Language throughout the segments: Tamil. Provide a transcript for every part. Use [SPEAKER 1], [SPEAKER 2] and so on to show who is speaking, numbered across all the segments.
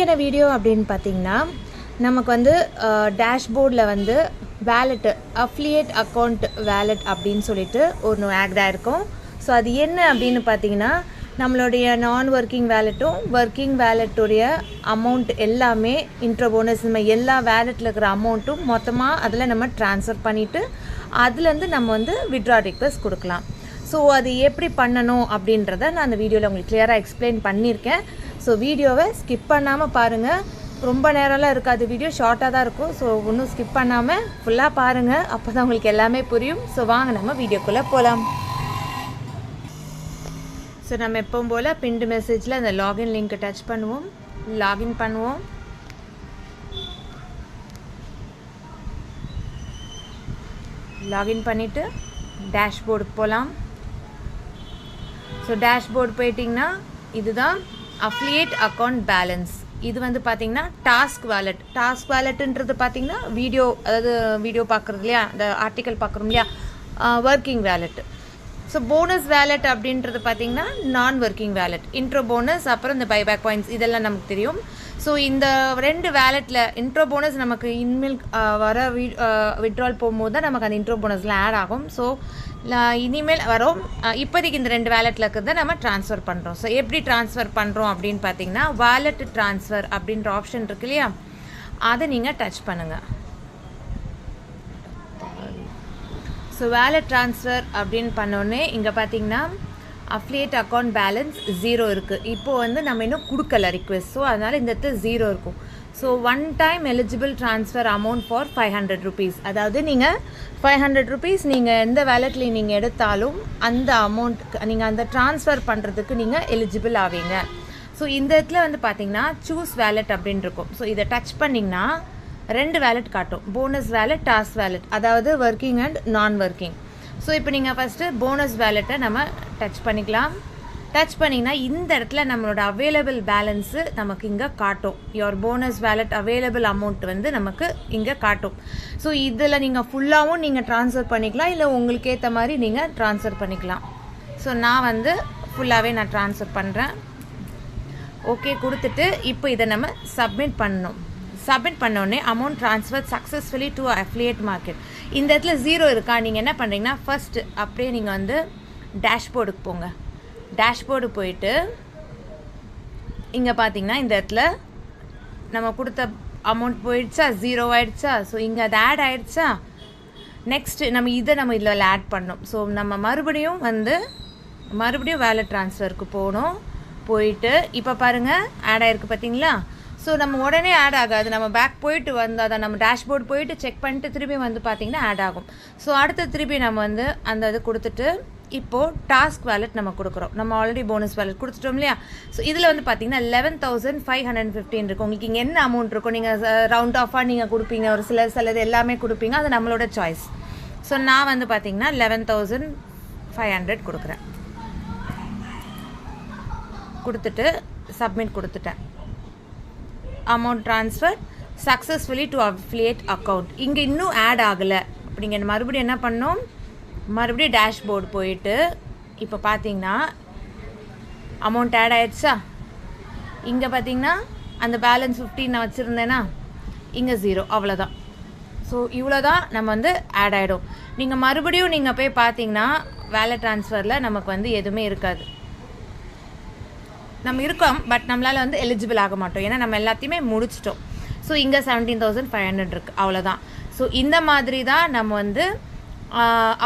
[SPEAKER 1] இன்றைக்கான வீடியோ அப்படின்னு பார்த்தீங்கன்னா நமக்கு வந்து டேஷ்போர்டில் வந்து வேலெட்டு அஃப்லியேட் அக்கௌண்ட் வேலெட் அப்படின்னு சொல்லிட்டு ஒன்று ஆக்ட் ஆகிருக்கும் ஸோ அது என்ன அப்படின்னு பார்த்தீங்கன்னா நம்மளுடைய நான் ஒர்க்கிங் வேலெட்டும் ஒர்க்கிங் வேலெட்டுடைய அமௌண்ட் எல்லாமே இன்ட்ரோ போனஸ் நம்ம எல்லா வேலெட்டில் இருக்கிற அமௌண்ட்டும் மொத்தமாக அதில் நம்ம ட்ரான்ஸ்ஃபர் பண்ணிவிட்டு அதுலேருந்து நம்ம வந்து விட்ரா ரிக்வெஸ்ட் கொடுக்கலாம். ஸோ அது எப்படி பண்ணணும் அப்படின்றத நான் அந்த வீடியோவில் உங்களுக்கு கிளியராக எக்ஸ்பிளைன் பண்ணியிருக்கேன். ஸோ வீடியோவை ஸ்கிப் பண்ணாமல் பாருங்கள் ரொம்ப நேரம்லாம் இருக்காது. வீடியோ ஷார்ட்டாக தான் இருக்கும். ஸோ ஒன்றும் ஸ்கிப் பண்ணாமல் ஃபுல்லாக பாருங்கள் அப்போ தான் உங்களுக்கு எல்லாமே புரியும். ஸோ வாங்க நம்ம வீடியோக்குள்ளே போகலாம் ஸோ நம்ம எப்பவும் போல் பின்டு மெசேஜில் அந்த லாகின் லிங்க்கை டச் பண்ணுவோம். லாகின் பண்ணுவோம். லாகின் பண்ணிவிட்டு டேஷ்போர்டுக்கு போகலாம் ஸோ டேஷ்போர்டு போயிட்டிங்கன்னா இதுதான் அஃப்லியேட் அக்கௌண்ட் பேலன்ஸ் இது வந்து பார்த்தீங்கன்னா டாஸ்க் வேலட் டாஸ்க் வேலெட்டுன்றது பார்த்தீங்கன்னா வீடியோ அதாவது வீடியோ பார்க்குறது இல்லையா? இந்த ஆர்டிக்கல் பார்க்குறோம் இல்லையா? Working wallet so bonus wallet அப்படின்றது பார்த்தீங்கன்னா நான் ஒர்க்கிங் வேலெட் இன்ட்ரோ போனஸ் அப்புறம் இந்த பைபேக் பாயிண்ட்ஸ் இதெல்லாம் நமக்கு தெரியும். ஸோ இந்த ரெண்டு வேலெட்டில் இன்ட்ரோ போனஸ் நமக்கு இனிமேல் வர வி விட்ரால் போகும்போது தான் நமக்கு அந்த இன்ட்ரோ போனஸில் ஆட் ஆகும். ஸோ இனிமேல் வரும். இப்போதைக்கு இந்த ரெண்டு வேலெட்டில் இருக்கிறத நம்ம ட்ரான்ஸ்ஃபர் பண்ணுறோம் ஸோ எப்படி ட்ரான்ஸ்ஃபர் பண்ணுறோம் அப்படின்னு பார்த்தீங்கன்னா வேலெட் ட்ரான்ஸ்ஃபர் அப்படின்ற ஆப்ஷன் இருக்கு இல்லையா? அதை நீங்கள் டச் பண்ணுங்கள் ஸோ வேலட் ட்ரான்ஸ்ஃபர் அப்படின்னு பண்ணோன்னே இங்கே பார்த்தீங்கன்னா அஃப்லியேட் அக்கௌண்ட் பேலன்ஸ் ஜீரோ இருக்குது இப்போது வந்து நம்ம இன்னும் கொடுக்கல ரிக்வெஸ்ட் ஸோ அதனால் இந்த இடத்துல ஜீரோ இருக்கும். So one time eligible transfer amount for five hundred rupees அதாவது நீங்கள் ஃபைவ் ஹண்ட்ரட் ருபீஸ் நீங்கள் எந்த வேலெட்லேயும் நீங்கள் எடுத்தாலும் அந்த அமௌண்ட்டுக்கு நீங்கள் அந்த ட்ரான்ஸ்ஃபர் பண்ணுறதுக்கு நீங்கள் எலிஜிபிள் ஆவீங்க. ஸோ இந்த இடத்துல வந்து பார்த்தீங்கன்னா சூஸ் வேலெட் அப்படின்னு இருக்கும். ஸோ இதை டச் பண்ணிங்கன்னா ரெண்டு வேலெட் காட்டும். போனஸ் வேலெட் டாஸ்க் வேலெட் அதாவது working and non working so இப்போ நீங்கள் ஃபஸ்ட்டு போனஸ் வேலெட்டை நம்ம டச் பண்ணிக்கலாம். டச் பண்ணிங்கன்னா இந்த இடத்துல நம்மளோட அவைலபிள் பேலன்ஸு நமக்கு இங்கே காட்டும். Your bonus wallet available amount வந்து நமக்கு இங்கே காட்டும். ஸோ இதில் நீங்கள் ஃபுல்லாகவும் நீங்கள் ட்ரான்ஸ்ஃபர் பண்ணிக்கலாம். இல்லை உங்களுக்கு ஏற்ற மாதிரி நீங்கள் ட்ரான்ஸ்ஃபர் பண்ணிக்கலாம். ஸோ நான் வந்து ஃபுல்லாகவே நான் ட்ரான்ஸ்ஃபர் பண்ணுறேன் ஓகே கொடுத்துட்டு இப்போ இதை நம்ம சப்மிட் பண்ணணும். சப்மிட் பண்ணோடனே amount transfer successfully to affiliate market இந்த இடத்துல ஜீரோ இருக்கா? நீங்கள் என்ன பண்ணுறீங்கன்னா ஃபஸ்ட்டு அப்படியே நீங்கள் வந்து டேஷ்போர்டுக்கு போங்க. டேஷ்போர்டு போயிட்டு இங்கே பார்த்தீங்கன்னா இந்த இடத்துல நம்ம கொடுத்த அமௌண்ட் போயிடுச்சா? ஜீரோ ஆயிடுச்சா? ஸோ இங்கே அது ஆட் ஆயிடுச்சா? நெக்ஸ்ட்டு நம்ம இதை நம்ம இதில் ஆட் பண்ணோம் ஸோ நம்ம மறுபடியும் வந்து மறுபடியும் வேலை ட்ரான்ஸ்ஃபருக்கு போகணும். போயிட்டு இப்போ பாருங்கள் ஆட் ஆயிருக்கு பார்த்தீங்களா ஸோ நம்ம உடனே ஆட் ஆகாது. நம்ம பேக் போயிட்டு வந்து அதை நம்ம டேஷ்போர்ட் போயிட்டு செக் பண்ணிட்டு திரும்பி வந்து பார்த்திங்கன்னா ஆட் ஆகும். ஸோ அடுத்து திருப்பி நம்ம வந்து அந்த இது கொடுத்துட்டு இப்போது டாஸ்க் வேலெட் நம்ம கொடுக்குறோம். நம்ம ஆல்ரெடி போனஸ் வேலெட் கொடுத்துட்டோம் இல்லையா? ஸோ இதில் வந்து பார்த்தீங்கன்னா eleven thousand five hundred fifteen இருக்கும் உங்களுக்கு இங்கே என்ன அமௌண்ட் இருக்கும் நீங்கள் ரவுண்ட் ஆஃபாக நீங்கள் கொடுப்பீங்க. ஒரு சிலர் சிலது எல்லாமே கொடுப்பீங்க. அது நம்மளோட சாய்ஸ் ஸோ நான் வந்து பார்த்தீங்கன்னா லெவன் தௌசண்ட் ஃபைவ் ஹண்ட்ரட் கொடுக்குறேன். கொடுத்துட்டு சப்மிட் கொடுத்துட்டேன். Amount transfer successfully to affiliate account இங்கே இன்னும் ஆட் ஆகலை. அப்படிங்க மறுபடியும் என்ன பண்ணோம் மறுபடியும் டேஷ்போர்டு போயிட்டு இப்போ பார்த்தீங்கன்னா அமௌண்ட் ஆட் ஆயிடுச்சா? இங்கே பார்த்தீங்கன்னா அந்த பேலன்ஸ் ஃபிஃப்டீன் நான் வச்சுருந்தேன்னா இங்கே ஜீரோ அவ்வளோதான் ஸோ இவ்வளோ தான் நம்ம வந்து ஆட் ஆகிடும் நீங்கள் மறுபடியும் நீங்கள் போய் பார்த்தீங்கன்னா வேலை ட்ரான்ஸ்ஃபரில் நமக்கு வந்து எதுவுமே இருக்காது. நம்ம இருக்கோம் பட் நம்மளால் வந்து எலிஜிபிள் ஆக மாட்டோம். ஏன்னா நம்ம எல்லாத்தையுமே முடிச்சிட்டோம். ஸோ இங்கே செவன்டீன் தௌசண்ட் ஃபைவ் ஹண்ட்ரட் இருக்குது அவ்வளோதான் ஸோ இந்த மாதிரி தான் நம்ம வந்து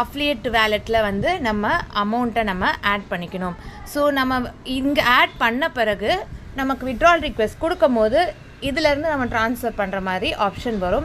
[SPEAKER 1] அஃப்லியேட் வேலெட்டில் வந்து நம்ம அமௌண்ட்டை நம்ம ஆட் பண்ணிக்கணும். ஸோ நம்ம இங்கே ஆட் பண்ண பிறகு நமக்கு விட்ரால் ரிக்வெஸ்ட் கொடுக்கும் போது இதிலேருந்து நம்ம ட்ரான்ஸ்ஃபர் பண்ணுற மாதிரி ஆப்ஷன் வரும்.